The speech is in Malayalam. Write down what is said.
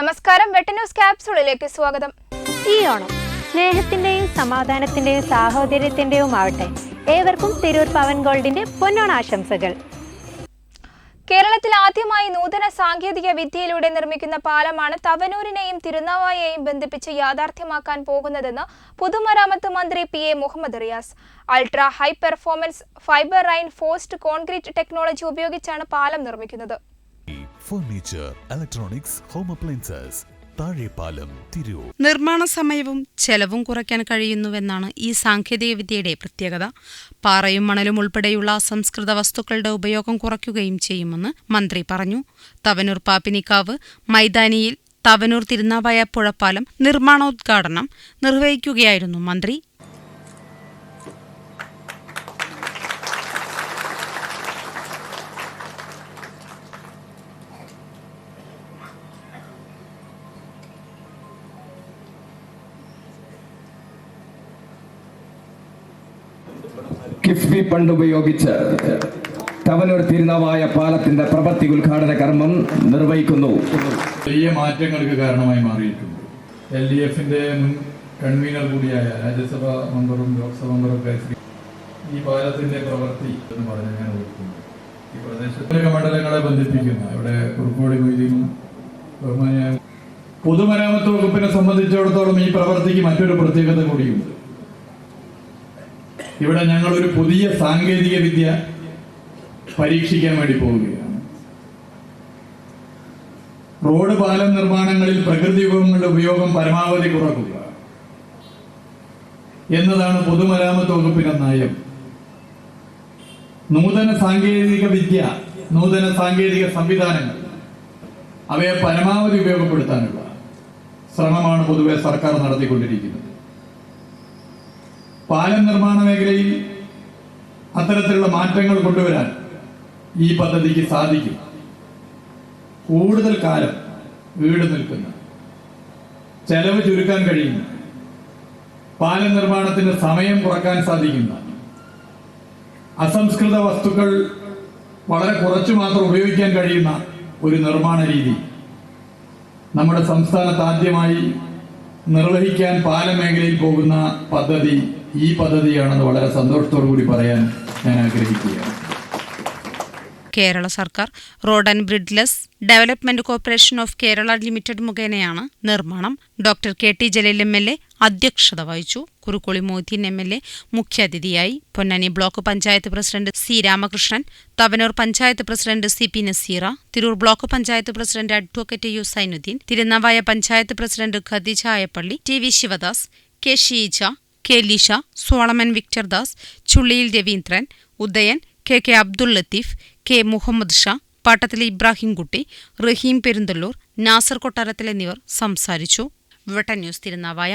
നമസ്കാരം വെട്ട ന്യൂസ് ക്യാപ്സൂളിലേക്ക് സ്വാഗതം. ഈ ഓണം സ്നേഹത്തിന്റെയും സമാധാനത്തിന്റെയും സാഹോദര്യത്തിന്റെയും ആവട്ടെ. ഏവർക്കും തിരൂർ പവൻ ഗോൾഡിന്റെ പൊന്നോണാശംസകൾ കേരളത്തിൽ ആദ്യമായി നൂതന സാങ്കേതിക വിദ്യയിലൂടെ നിർമ്മിക്കുന്ന പാലമാണ് തവനൂരിനെയും തിരുനാവായയെയും ബന്ധിപ്പിച്ച് യാഥാർത്ഥ്യമാക്കാൻ പോകുന്നതെന്ന് പൊതുമരാമത്ത് മന്ത്രി P A Muhammad Riyas. Ultra high performance fibre reinforced concrete technology ഉപയോഗിച്ചാണ് പാലം നിർമ്മിക്കുന്നത്. Furniture electronics home appliances Thazhepalam Tirur. നിർമ്മാണ സമയവും ചെലവും കുറയ്ക്കാൻ കഴിയുന്നുവെന്നാണ് ഈ സാങ്കേതിക വിദ്യയുടെ പ്രത്യേകത. പാറയും മണലും ഉൾപ്പെടെയുള്ള അസംസ്കൃത വസ്തുക്കളുടെ ഉപയോഗം കുറയ്ക്കുകയും ചെയ്യുമെന്ന് മന്ത്രി പറഞ്ഞു. തവനൂർ പാപ്പിനിക്കാവ് മൈതാനിയിൽ തവനൂർ തിരുനാവായ പുഴപ്പാലം നിർമ്മാണോദ്ഘാടനം നിർവഹിക്കുകയായിരുന്നു മന്ത്രി. കിഫ്ബി ഫണ്ട് ഉപയോഗിച്ച് തവനൂർ തിരുനാവായ പാലത്തിന്റെ പ്രവൃത്തി ഉദ്ഘാടന കർമ്മം നിർവഹിക്കുന്നു. വലിയ മാറ്റങ്ങൾക്ക് കാരണമായി മാറിയിട്ടുണ്ട് എൽ ഡി എഫിന്റെ മുൻ കൺവീനർ കൂടിയായ രാജ്യസഭാ മെമ്പറും ലോക്സഭാ മെമ്പറും ഈ പാലത്തിന്റെ പ്രവൃത്തി എന്ന് പറഞ്ഞ് ഞാൻ ഓർക്കുന്നു. ഈ പ്രദേശത്തിലെ മണ്ഡലങ്ങളെ ബന്ധിപ്പിക്കുന്ന ഇവിടെ കുറുക്കോടി മൊയ്തീനും പൊതുമരാമത്ത് വകുപ്പിനെ സംബന്ധിച്ചിടത്തോളം ഈ പ്രവൃത്തിക്ക് മറ്റൊരു പ്രത്യേകത കൂടിയുണ്ട്. ഇവിടെ ഞങ്ങൾ ഒരു പുതിയ സാങ്കേതിക വിദ്യ പരീക്ഷിക്കാൻ വേണ്ടി പോവുകയാണ്. റോഡ് പാലം നിർമ്മാണങ്ങളിൽ പ്രകൃതി വിഭവങ്ങളുടെ ഉപയോഗം പരമാവധി കുറക്കുക എന്നതാണ് പൊതുമരാമത്ത് വകുപ്പിന്റെ നയം. നൂതന സാങ്കേതിക വിദ്യ നൂതന സാങ്കേതിക സംവിധാനങ്ങൾ അവയെ പരമാവധി ഉപയോഗപ്പെടുത്താനുള്ള ശ്രമമാണ് പൊതുവെ സർക്കാർ നടത്തിക്കൊണ്ടിരിക്കുന്നത്. പാലം നിർമ്മാണ മേഖലയിൽ അത്തരത്തിലുള്ള മാറ്റങ്ങൾ കൊണ്ടുവരാൻ ഈ പദ്ധതിക്ക് സാധിക്കും. കൂടുതൽ കാലം വീട് നിൽക്കുന്ന ചെലവ് ചുരുക്കാൻ കഴിയുന്ന പാലം നിർമ്മാണത്തിന് സമയം കുറയ്ക്കാൻ സാധിക്കുന്ന അസംസ്കൃത വസ്തുക്കൾ വളരെ കുറച്ചു മാത്രം ഉപയോഗിക്കാൻ കഴിയുന്ന ഒരു നിർമ്മാണ രീതി നമ്മുടെ സംസ്ഥാനത്ത് ആദ്യമായി നിർവഹിക്കാൻ പാലമേഖലയിൽ പോകുന്ന പദ്ധതി ഈ പദ്ധതിയാണെന്ന് വളരെ സന്തോഷത്തോടു കൂടി പറയാൻ ഞാൻ ആഗ്രഹിക്കുകയാണ്. കേരള സർക്കാർ road and bridges development corporation of Kerala limited മുഖേനയാണ് നിർമ്മാണം. Doctor K T Jaleel M L A അധ്യക്ഷത വഹിച്ചു. Kurukkoli Moideen M L A മുഖ്യാതിഥിയായി. Ponnani block panchayat president C Ramakrishnan Thavanur panchayat president C P Naseera Tirur block panchayat president advocate U Zainudheen Thirunavaya panchayat president Khadeeja Ayappally T V Sivadas K Sheeja K Lisha Solomon Victor Das Chulliyil Raveendran Udayan K K Abdul Latheef K Muhammad Shah പാട്ടത്തിലെ Ibrahimkutty റഹീം പെരുന്തല്ലൂർ നാസർ കൊട്ടാരത്തിൽ എന്നിവർ സംസാരിച്ചു. ന്യൂസ് തിരുനാവായ